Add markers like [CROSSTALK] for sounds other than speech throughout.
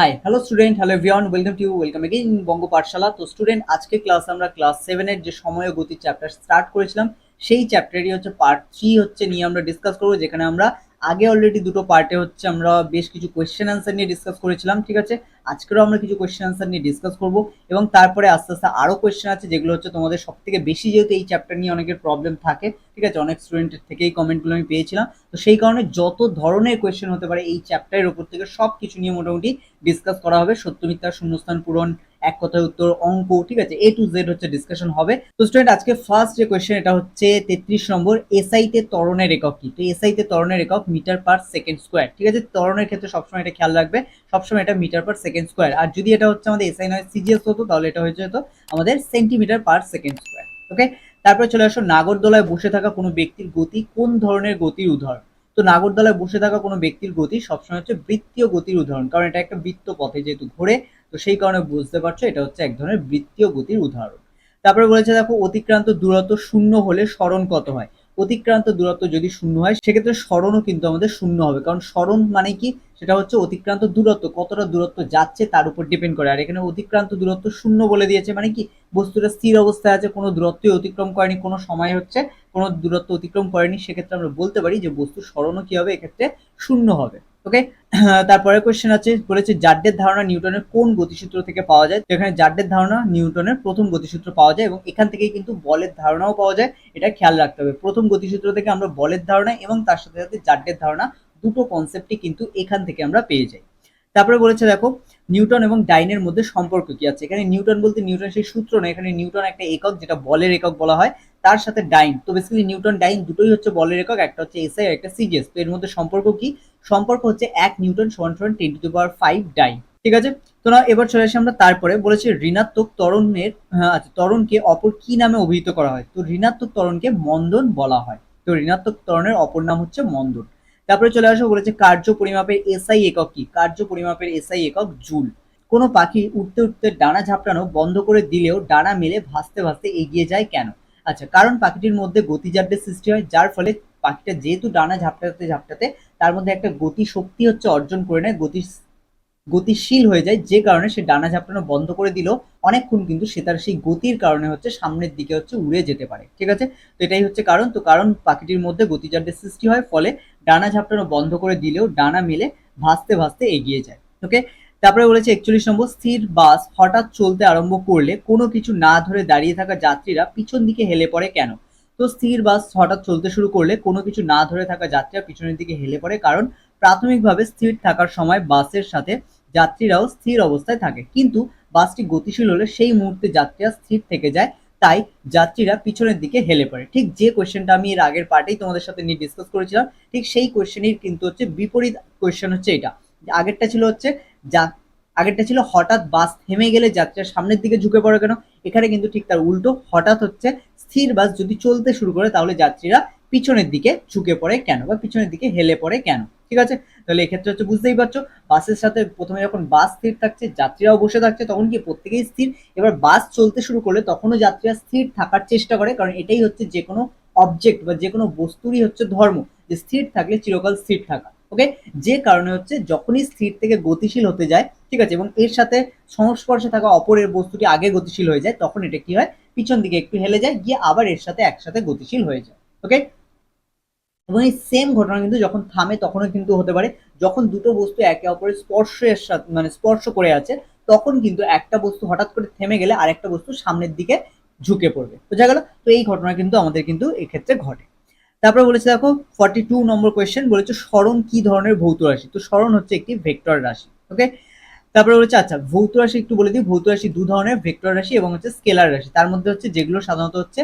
High hello student hello ভিয়ন welcome to welcome again Banga Pathshala তো student আজকে class আমরা class সেভেনের যে সময় গতির চ্যাপ্টার স্টার্ট করেছিলাম, সেই চ্যাপ্টারই হচ্ছে পার্ট থ্রি হচ্ছে নিয়ে আমরা ডিসকাস করব, যেখানে আমরা আগে অলরেডি দুটো পার্টে হচ্ছে আমরা বেশ কিছু কোয়েশ্চেন অ্যান্সার নিয়ে ডিসকাস করেছিলাম, ঠিক আছে? আজকেরও আমরা কিছু কোয়েশ্চেন অ্যান্সার নিয়ে ডিসকাস করব এবং তারপরে আস্তে আস্তে আরও কোয়েশ্চেন আছে যেগুলো হচ্ছে তোমাদের সব থেকে বেশি যেহেতু এই চ্যাপ্টার নিয়ে অনেকের প্রবলেম থাকে, ঠিক আছে? অনেক স্টুডেন্টের থেকেই কমেন্টগুলো আমি পেয়েছিলাম। তো সেই কারণে যত ধরনের কোয়েশ্চেন হতে পারে এই চ্যাপ্টারের উপর থেকে সব কিছু নিয়ে মোটামুটি ডিসকাস করা হবে। সত্য শূন্যস্থান পূরণ এক কথায় উত্তর অঙ্ক, ঠিক আছে? এ টু জেড হচ্ছে ডিসকাশন হবে। তো স্টুডেন্ট আজকে ফার্স্ট যে কোয়েশ্চেন এটা হচ্ছে তেত্রিশ নম্বর এসআই তে ত্বরণের একক কি? তো এসআই তে ত্বরণের একক মিটার পার সেকেন্ড স্কোয়ার ঠিক আছে? ত্বরণের ক্ষেত্রে সবসময় এটা খেয়াল রাখবে। সবসময় এটা মিটার পার সেকেন্ড স্কোয়ার আর যদি এটা হচ্ছে আমাদের এসআই নয় সিজিএস হতো, তাহলে এটা হয়ে যেত আমাদের centimetre per second square okay তারপরে চলে আসো, নাগরদোলায় বসে থাকা কোনো ব্যক্তির গতি কোন ধরনের গতির উদাহরণ? তো নাগরদোলায় বসে থাকা কোনো ব্যক্তির গতি সবসময় হচ্ছে বৃত্তীয় গতির উদাহরণ, কারণ এটা একটা বৃত্ত পথে যেহেতু ঘোরে তো সেই কারণে বুঝতে পারছ, এটা হচ্ছে এক ধরনের বৃত্তীয় গতির উদাহরণ। তারপরে বলেছে, দেখো, অতিক্রান্ত দূরত্ব শূন্য হলে স্মরণ কত হয়? অতিক্রান্ত দূরত্ব যদি শূন্য হয়, সেক্ষেত্রে স্মরণও কিন্তু আমাদের শূন্য হবে। কারণ স্মরণ মানে কি? সেটা হচ্ছে অতিক্রান্ত দূরত্ব, কতটা দূরত্ব যাচ্ছে তার উপর ডিপেন্ড করে। আর এখানে অতিক্রান্ত দূরত্ব শূন্য বলে দিয়েছে মানে কি? বস্তুটা স্থির অবস্থায় আছে, কোনো দূরত্বই অতিক্রম করেনি, কোনো সময় হচ্ছে কোনো দূরত্ব অতিক্রম করেনি। সেক্ষেত্রে আমরা বলতে পারি যে বস্তুর স্মরণও কি হবে? এক্ষেত্রে শূন্য হবে। ওকে [CLEARS THROAT] তারপরে কোয়েশ্চেন আছে বলেছে জাড্ডের ধারণা নিউটনের কোন গতিসূত্র থেকে পাওয়া যায়? এখানে জাড্ডের ধারণা নিউটনের প্রথম গতিসূত্র পাওয়া যায় এবং এখান থেকেই কিন্তু বলের ধারণাও পাওয়া যায়। এটা খেয়াল রাখতে হবে। প্রথম গতিসূত্র থেকে আমরা বলের ধারণা এবং তার সাথে সাথে জাড্ডের ধারণা দুটো কনসেপ্টই কিন্তু এখান থেকে আমরা পেয়ে যাই। তারপরে বলেছে, দেখো, নিউটন এবং ডাইনের মধ্যে সম্পর্ক কি আছে? এখানে নিউটন বলতে নিউটন সেই সূত্র না এখানে নিউটন একটা একক, যেটা বলের একক বলা হয়। তার সাথে ডাইন। তো বেসিক্যালি নিউটন ডাইন দুটোই হচ্ছে বলের একক, একটা হচ্ছে এসআই একটা সিজিএস তো এর মধ্যে সম্পর্ক কি? সম্পর্ক হচ্ছে এক নিউটন সমান সমান ten to the power five dyne ঠিক আছে? তো না এবার চলে আসি আমরা তারপরে। বলেছি ঋণাত্মক ত্বরণের হ্যাঁ, আচ্ছা ত্বরণকে অপর কি নামে অভিহিত করা হয়? তো ঋণাত্মক ত্বরণকে মন্দন বলা হয়। তো ঋণাত্মক ত্বরণের অপর নাম হচ্ছে মন্দন। তারপরে চলে আসো বলেছে কার্য পরিমাপের এসআই একক কি? কার্য পরিমাপের এসআই একক জুল। কোনো পাখি উঠতে উঠতে ডানা ঝাপটানো বন্ধ করে দিলেও ডানা মেলে ভাসতে ভাসতে এগিয়ে যায় কেন? আচ্ছা কারণ পাখিটির মধ্যে গতিজাড্যের সৃষ্টি হয় যার ফলে পাখিটা যেহেতু ডানা ঝাপটাতে ঝাপটাতে, তার মধ্যে একটা গতি শক্তি হচ্ছে অর্জন করে নেয় গতি গতিশীল হয়ে যায়, যে কারণে সে ডানা ঝাপটানো বন্ধ করে দিলেও অনেকক্ষণ কিন্তু সে তার সেই গতির কারণে হচ্ছে সামনের দিকে হচ্ছে উড়ে যেতে পারে, ঠিক আছে? তো এটাই হচ্ছে কারণ, তো কারণ পাখিটির মধ্যে গতিজাড্যের সৃষ্টি হয়, ফলে ডানা ঝাপটানো বন্ধ করে দিলেও ডানা মেলে ভাসতে ভাসতে এগিয়ে যায়, ওকে? তারপরে বলেছে একচল্লিশ নম্বর, স্থির বাস হঠাৎ চলতে আরম্ভ করলে কোনো কিছু না ধরে দাঁড়িয়ে থাকা যাত্রীরা পিছন দিকে হেলে পড়ে কেন? তো স্থির বাস হঠাৎ চলতে শুরু করলে কোনো কিছু না ধরে থাকা যাত্রীরা পিছনের দিকে হেলে পড়ে, কারণ প্রাথমিকভাবে স্থির থাকার সময় বাসের সাথে যাত্রীরাও স্থির অবস্থায় থাকে। কিন্তু বাসটি গতিশীল হলে সেই মুহূর্তে যাত্রীরা স্থির থেকে যায়, তাই যাত্রীরা পিছনের দিকে হেলে পড়ে। ঠিক যে কোয়েশ্চেনটা আমি এর আগের পার্টেই তোমাদের সাথে নিয়ে ডিসকাস করেছিলাম, ঠিক সেই কোয়েশ্চেনের কিন্তু হচ্ছে বিপরীত কোয়েশ্চেন হচ্ছে এটা। আগেরটা ছিল হচ্ছে যা, আগেরটা ছিল হঠাৎ বাস থেমে গেলে যাত্রীরা সামনের দিকে ঝুঁকে পড়ে কেন? এখানে কিন্তু ঠিক তার উল্টো, হঠাৎ হচ্ছে স্থির বাস যদি চলতে শুরু করে, তাহলে যাত্রীরা পিছনের দিকে ঝুঁকে পড়ে কেন বা পিছনের দিকে হেলে পড়ে কেন? ঠিক আছে? তাহলে এক্ষেত্রে হচ্ছে বুঝতেই পারছ, বাসের সাথে প্রথমে যখন বাস স্থির থাকছে, যাত্রীরাও বসে থাকছে, তখন কি প্রত্যেকেই স্থির। এবার বাস চলতে শুরু করলে তখনও যাত্রীরা স্থির থাকার চেষ্টা করে, কারণ এটাই হচ্ছে যে কোনো অবজেক্ট বা যে কোনো বস্তুরই হচ্ছে ধর্ম, যে স্থির থাকলে চিরকাল স্থির থাকা। ওকে যে কারণে হচ্ছে যখনই স্থির থেকে গতিশীল হতে যায়, ঠিক আছে? এবং এর সাথে সংস্পর্শে থাকা অপরের বস্তুটি আগে গতিশীল হয়ে যায়, তখন এটা কি হয়? পিছন দিকে একটু হেলে যায়, গিয়ে আবার এর সাথে একসাথে গতিশীল হয়ে যায় ওকে এবং এই সেম ঘটনা কিন্তু যখন থামে তখনও কিন্তু হতে পারে। যখন দুটো বস্তু একে অপরের স্পর্শের সাথে মানে স্পর্শ করে আছে, তখন কিন্তু একটা বস্তু হঠাৎ করে থেমে গেলে আরেকটা বস্তু সামনের দিকে ঝুঁকে পড়বে, বোঝা গেল? তো এই ঘটনা কিন্তু আমাদের কিন্তু এক্ষেত্রে ঘটে। তারপরে বলেছে, দেখো ফর্টি টু নম্বর কোয়েশ্চেন বলেছে, স্মরণ কি ধরনের ভৌত রাশি? তো স্মরণ হচ্ছে একটি ভেক্টর রাশি ওকে তারপরে বলেছে আচ্ছা ভৌত রাশি একটু বলে দিই। ভৌত রাশি দু ধরনের, ভেক্টর রাশি এবং হচ্ছে স্কেলার রাশি। তার মধ্যে হচ্ছে যেগুলো সাধারণত হচ্ছে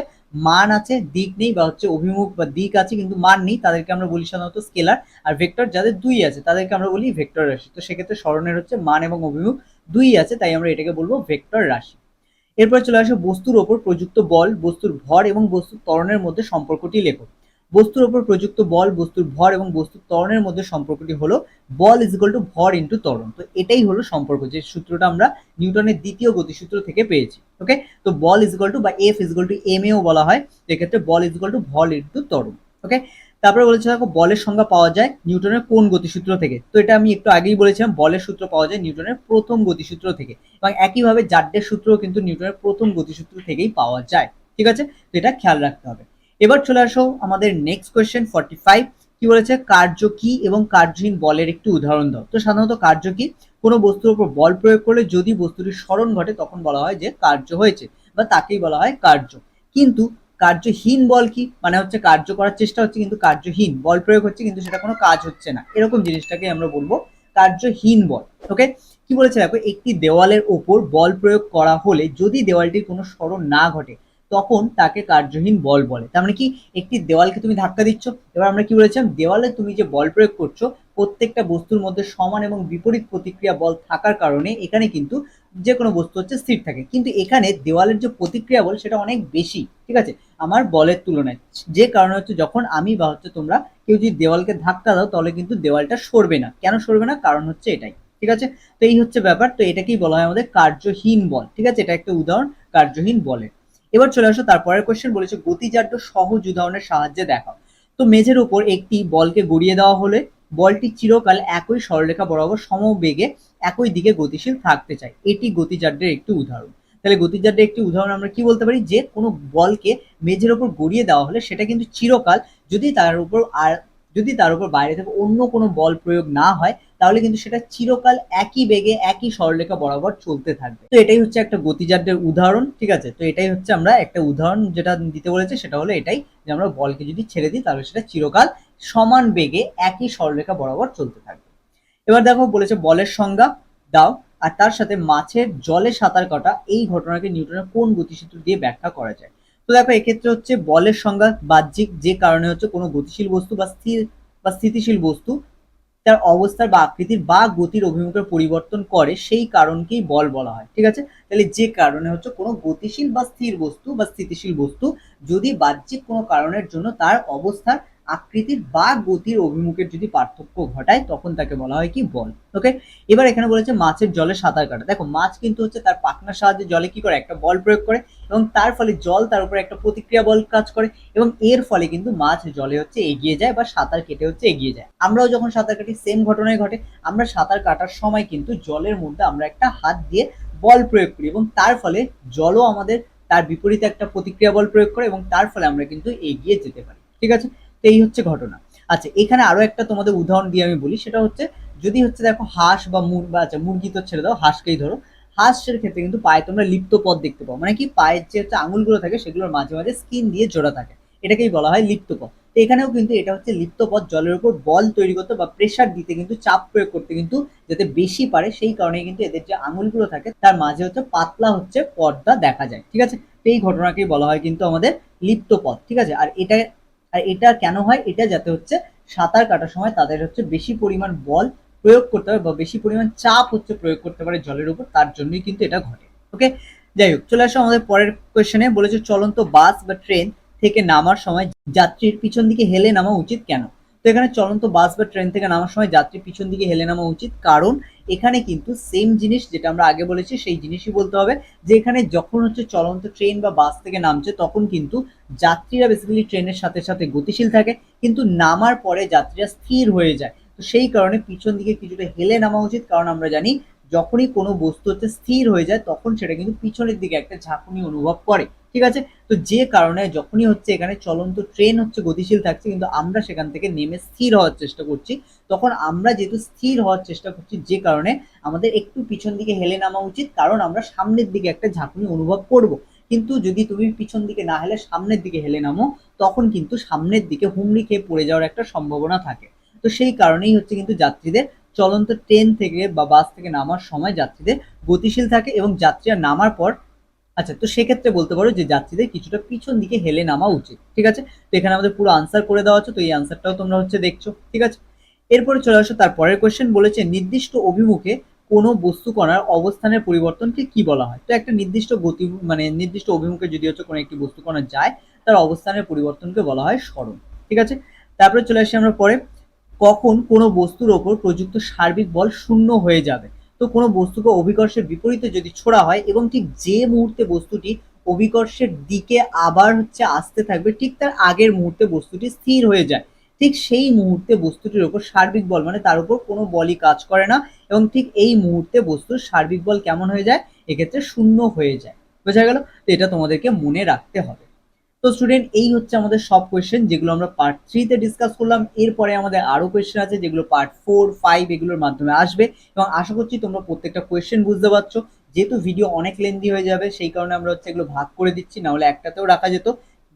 মান আছে, দিক নেই বা হচ্ছে অভিমুখ বা দিক আছে কিন্তু মান নেই, তাদেরকে আমরা বলি সাধারণত স্কেলার। আর ভেক্টর যাদের দুই আছে, তাদেরকে আমরা বলি ভেক্টর রাশি। তো সেক্ষেত্রে স্মরণের হচ্ছে মান এবং অভিমুখ দুই আছে, তাই আমরা এটাকে বলব ভেক্টর রাশি। এরপর চলে আসে বস্তুর ওপর প্রযুক্ত বল, বস্তুর ভর এবং বস্তুর ত্বরণের মধ্যে সম্পর্কটি লেখো। বস্তুর ওপর প্রযুক্ত বল, বস্তুর ভর এবং বস্তুর ত্বরণের মধ্যে সম্পর্কটি হলো বল ইজ ইকুয়াল টু ভর ইন্টু ত্বরণ। তো এটাই হলো সম্পর্ক, যে সূত্রটা আমরা নিউটনের দ্বিতীয় গতিসূত্র থেকে পেয়েছি ওকে তো বল ইজ ইকুয়াল টু বা F is equal to M এও বলা হয়, এক্ষেত্রে বল ইজ ইকুয়াল টু ভর ইন্টু ত্বরণ ওকে তারপরে বলেছে দেখো, বলের সংজ্ঞা পাওয়া যায় নিউটনের কোন গতিসূত্র থেকে। তো এটা আমি একটু আগেই বলেছিলাম, বলের সূত্র পাওয়া যায় নিউটনের প্রথম গতিসূত্র থেকে এবং একইভাবে জাড্ডের সূত্রও কিন্তু নিউটনের প্রথম গতিসূত্র থেকেই পাওয়া যায়, ঠিক আছে? তো এটা খেয়াল রাখতে হবে। এবার চলে আসো আমাদের নেক্সট কোয়েশ্চেন ফর্টি ফাইভ কি বলেছে? কার্য কি এবং কার্যহীন বলের একটি উদাহরণ দাও। তো সাধারণত কার্য কি? কোনো বস্তুর উপর বল প্রয়োগ করলে যদি বস্তুটির স্মরণ ঘটে, তখন বলা হয় যে কার্য হয়েছে বা তাকেই বলা হয় কার্য। কিন্তু কার্যহীন বল কি? মানে হচ্ছে কার্য করার চেষ্টা হচ্ছে, কিন্তু কার্যহীন বল প্রয়োগ হচ্ছে, কিন্তু সেটা কোনো কাজ হচ্ছে না। এরকম জিনিসটাকে আমরা বলব কার্যহীন বল। ওকে কি বলেছে দেখো? একটি দেওয়ালের ওপর বল প্রয়োগ করা হলে যদি দেওয়ালটির কোনো স্মরণ না ঘটে তখন তাকে কার্যহীন বল বলে। তার মানে কি? একটি দেওয়ালকে তুমি ধাক্কা দিচ্ছ। এবার আমরা কি বলেছিলাম? দেওয়ালে তুমি যে বল প্রয়োগ করছ, প্রত্যেকটা বস্তুর মধ্যে সমান এবং বিপরীত প্রতিক্রিয়া বল থাকার কারণে এখানে কিন্তু যে কোনো বস্তু হচ্ছে স্থির থাকে। কিন্তু এখানে দেওয়ালের যে প্রতিক্রিয়া বল, সেটা অনেক বেশি, ঠিক আছে? আমার বলের তুলনায়। যে কারণে হচ্ছে যখন আমি বা হচ্ছে তোমরা কেউ যদি দেওয়ালকে ধাক্কা দাও, তাহলে কিন্তু দেওয়ালটা সরবে না। কেন সরবে না? কারণ হচ্ছে এটাই, ঠিক আছে? তো এই হচ্ছে ব্যাপার। তো এটাকেই বলা হয় আমাদের কার্যহীন বল, ঠিক আছে? এটা একটা উদাহরণ, কার্যহীন বলের। এবার চলে আসো, তারপরের কোয়েশ্চেন বলেছে গতিজাড্য সহজ উদাহরণের সাহায্যে দেখাও। তো মেঝের উপর একটি বলকে গড়িয়ে দেওয়া হলে বলটি চিরকাল একই সরলরেখা বরাবর সমবেগে একই দিকে গতিশীল থাকতে চায়। এটি গতিজাড্যের একটি উদাহরণ। তাহলে গতিজাড্যের একটি উদাহরণ আমরা কি বলতে পারি? যে কোনো বলকে মেঝের উপর গড়িয়ে দেওয়া হলে সেটা কিন্তু চিরকাল যদি তার উপর আর যদি তার উপর বাইরে থেকে অন্য কোনো বল প্রয়োগ না হয়, তাহলে কিন্তু সেটা চিরকাল একই বেগে, একই সরলরেখা বরাবর চলতে থাকবে। তো এটাই হচ্ছে একটা গতিজাড্যের উদাহরণ, ঠিক আছে? তো এটাই হচ্ছে আমরা একটা উদাহরণ যেটা দিতে বলেছে, সেটা হলো এটাই যে আমরা বলকে যদি ছেড়ে দিই, তাহলে সেটা চিরকাল সমান বেগে, একই সরলরেখা বরাবর চলতে থাকবে। এবার দেখো, বলেছে বলের সংজ্ঞা, দাও। আর তার সাথে মাছের জলে সাঁতার কাটা, এই ঘটনাকে নিউটনের কোন গতিসূত্র দিয়ে ব্যাখ্যা করা যায়? তো দেখো, এক্ষেত্রে হচ্ছে বলের সংজ্ঞা বাহ্যিক, যে কারণে হচ্ছে কোনো গতিশীল বস্তু বা স্থির বা স্থিতিশীল বস্তু তার অবস্থার বা আকৃতির বা গতির অভিমুখের পরিবর্তন করে, সেই কারণকেই বল বলা হয়, ঠিক আছে? তাহলে যে কারণে হচ্ছে কোনো গতিশীল বা স্থির বস্তু বা স্থিতিশীল বস্তু যদি বাহ্যিক কোনো কারণের জন্য তার অবস্থার আকৃতির বা গতির অভিমুখের যদি পার্থক্য ঘটায়, তখন তাকে বলা হয় কি বল। ওকে এবার এখানে বলেছে মাছের জলে সাঁতার কাটা। দেখো, মাছ কিন্তু হচ্ছে তার পাখনার সাহায্যে জলে কি করে? একটা বল প্রয়োগ করে এবং তার ফলে জল তার উপরে একটা প্রতিক্রিয়া বল কাজ করে এবং এর ফলে কিন্তু মাছ জলে হচ্ছে এগিয়ে যায় বা সাঁতার কেটে হচ্ছে এগিয়ে যায়। আমরাও যখন সাঁতার কাটি সেম ঘটনায় ঘটে। আমরা সাঁতার কাটার সময় কিন্তু জলের মধ্যে আমরা একটা হাত দিয়ে বল প্রয়োগ করি এবং তার ফলে জলও আমাদের তার বিপরীতে একটা প্রতিক্রিয়া বল প্রয়োগ করে এবং তার ফলে আমরা কিন্তু এগিয়ে যেতে পারি। ঠিক আছে? এই হচ্ছে ঘটনা। আচ্ছা এখানে আরও একটা তোমাদের উদাহরণ দিয়ে আমি বলি, সেটা হচ্ছে যদি হচ্ছে দেখো হাঁস বা মুর, বা আচ্ছা মুরগি তো ছেড়ে দাও, হাঁসকেই ধরো। হাঁসের ক্ষেত্রে কিন্তু পায়ে তোমরা লিপ্ত পথ দেখতে পাও। মানে কি? পায়ের যে হচ্ছে আঙুলগুলো থাকে, সেগুলোর মাঝে মাঝে স্কিন দিয়ে জোড়া থাকে। এটাকেই বলা হয় লিপ্ত পথ। তো এখানেও কিন্তু এটা হচ্ছে লিপ্ত পথ, জলের উপর বল তৈরি করতে বা প্রেশার দিতে কিন্তু চাপ প্রয়োগ করতে কিন্তু যাতে বেশি পারে, সেই কারণে কিন্তু এদের যে আঙুলগুলো থাকে, তার মাঝে হচ্ছে পাতলা হচ্ছে পর্দা দেখা যায়। ঠিক আছে? এই ঘটনাকেই বলা হয় কিন্তু আমাদের লিপ্ত পথ। ঠিক আছে? আর এটা আর এটা কেন হয়? এটা যাতে হচ্ছে সাঁতার কাটার সময় তাদের হচ্ছে বেশি পরিমাণ বল প্রয়োগ করতে হবে বা বেশি পরিমাণ চাপ হচ্ছে প্রয়োগ করতে পারে জলের উপর, তার জন্যই কিন্তু এটা ঘটে। ওকে? যাই হোক, চলে আসো আমাদের পরের কোয়েশনে বলেছে, চলন্ত বাস বা ট্রেন থেকে নামার সময় যাত্রীর পিছন দিকে হেলে নামা উচিত কেন? এখানে চলন্ত বাস বা ট্রেন থেকে নামার সময় যাত্রী পিছন দিকে হেলে নামা উচিত। কারণ এখানে কিন্তু সেম জিনিস যেটা আমরা আগে বলেছি, সেই জিনিসই বলতে হবে যে এখানে যখন হচ্ছে চলন্ত ট্রেন বা বাস থেকে নামছে, তখন কিন্তু যাত্রীরা বেসিক্যালি ট্রেনের সাথে সাথে গতিশীল থাকে, কিন্তু নামার পরে যাত্রীরা স্থির হয়ে যায়। তো সেই কারণে পিছন দিকে কিছুটা হেলে নামা উচিত, কারণ আমরা জানি যখনই কোনো বস্তু হচ্ছে স্থির হয়ে যায়, তখন সেটা কিন্তু পিছনের দিকে একটা ঝাঁকুনি অনুভব করে, ঠিক আছে? তো যে কারণে যখনই হচ্ছে এখানে চলন্ত ট্রেন হচ্ছে গতিশীল থাকছে, কিন্তু আমরা সেখান থেকে নেমে স্থির হওয়ার চেষ্টা করছি, তখন আমরা যেহেতু স্থির হওয়ার চেষ্টা করছি, যে কারণে আমাদের একটু পিছন দিকে হেলে নামা উচিত, কারণ আমরা সামনের দিকে একটা ঝাঁকুনি অনুভব করব। কিন্তু যদি তুমি পিছন দিকে না হেলে সামনের দিকে হেলে নামো, তখন কিন্তু সামনের দিকে হুমড়ি খেয়ে পড়ে যাওয়ার একটা সম্ভাবনা থাকে। তো সেই কারণেই হচ্ছে কিন্তু যাত্রীদের চলন্ত ট্রেন থেকে বা বাস থেকে নামার সময় যাত্রীদের গতিশীল থাকে এবং যাত্রীরা নামার পর আচ্ছা তো সেক্ষেত্রে বলতে পারো যে যাত্রীদের কিছুটা পিছন দিকে হেলে নামা উচিত, ঠিক আছে? তো এখানে আমাদের পুরো আনসার করে দেওয়া আছে, তো এই আনসারটাও তোমরা হচ্ছে দেখছ, ঠিক আছে? এরপরে চলে আসো, তার পরের কোয়েশ্চেন বলেছে, নির্দিষ্ট অভিমুখে কোনো বস্তু কণার অবস্থানের পরিবর্তনকে কি বলা হয়? তো একটা নির্দিষ্ট গতি মানে নির্দিষ্ট অভিমুখে যদি হচ্ছে কোনো একটি বস্তু কণা যায়, তার অবস্থানের পরিবর্তনকে বলা হয় স্মরণ ঠিক আছে? তারপরে চলে আসি আমরা পরে কখন কোনো বস্তুর ওপর প্রযুক্ত সার্বিক বল শূন্য হয়ে যাবে। তো কোনো বস্তুকে অভিকর্ষের বিপরীতে যদি ছোড়া হয় এবং ঠিক যে মুহূর্তে বস্তুটি অভিকর্ষের দিকে আবার হচ্ছে আসতে থাকবে, ঠিক তার আগের মুহূর্তে বস্তুটি স্থির হয়ে যায়। ঠিক সেই মুহূর্তে বস্তুটির ওপর সার্বিক বল মানে তার উপর কোনো বলই কাজ করে না এবং ঠিক এই মুহূর্তে বস্তুর সার্বিক বল কেমন হয়ে যায়? এক্ষেত্রে শূন্য হয়ে যায়। বোঝা গেল? তো এটা তোমাদেরকে মনে রাখতে হবে। তো স্টুডেন্ট এই হচ্ছে আমাদের সব কোয়েশ্চেন যেগুলো আমরা পার্ট থ্রিতে ডিসকাস করলাম। এরপরে আমাদের আরও কোয়েশ্চেন আছে যেগুলো পার্ট ফোর ফাইভ এগুলোর মাধ্যমে আসবে এবং আশা করছি তোমরা প্রত্যেকটা কোয়েশ্চেন বুঝতে পারছ। যেহেতু ভিডিও অনেক লেন্দি হয়ে যাবে, সেই কারণে আমরা হচ্ছে এগুলো ভাগ করে দিচ্ছি না হলে একটাতেও রাখা যেত।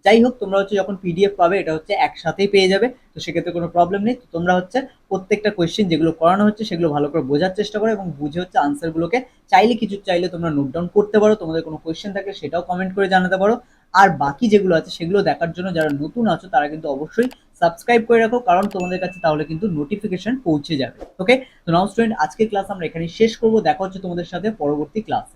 যাই হোক, তোমরা হচ্ছে যখন পিডিএফ পাবে, এটা হচ্ছে একসাথেই পেয়ে যাবে, তো সেক্ষেত্রে কোনো প্রবলেম নেই। তোমরা হচ্ছে প্রত্যেকটা কোয়েশ্চেন যেগুলো করানো হচ্ছে, সেগুলো ভালো করে বোঝার চেষ্টা করো এবং বুঝে হচ্ছে আনসারগুলোকে চাইলে কিছু চাইলে তোমরা নোট ডাউন করতে পারো। তোমাদের কোনো কোয়েশ্চেন থাকলে সেটাও কমেন্ট করে জানাতে পারো। আর বাকি যেগুলো আছে সেগুলো দেখার জন্য যারা নতুন আছো, তারা কিন্তু অবশ্যই সাবস্ক্রাইব করে রাখো, কারণ তোমাদের কাছে তাহলে কিন্তু নোটিফিকেশন পৌঁছে যাবে। ওকে তো নাও স্টুডেন্ট আজকে ক্লাস আমরা এখানে শেষ করব। দেখা হচ্ছে তোমাদের সাথে পরবর্তী ক্লাসে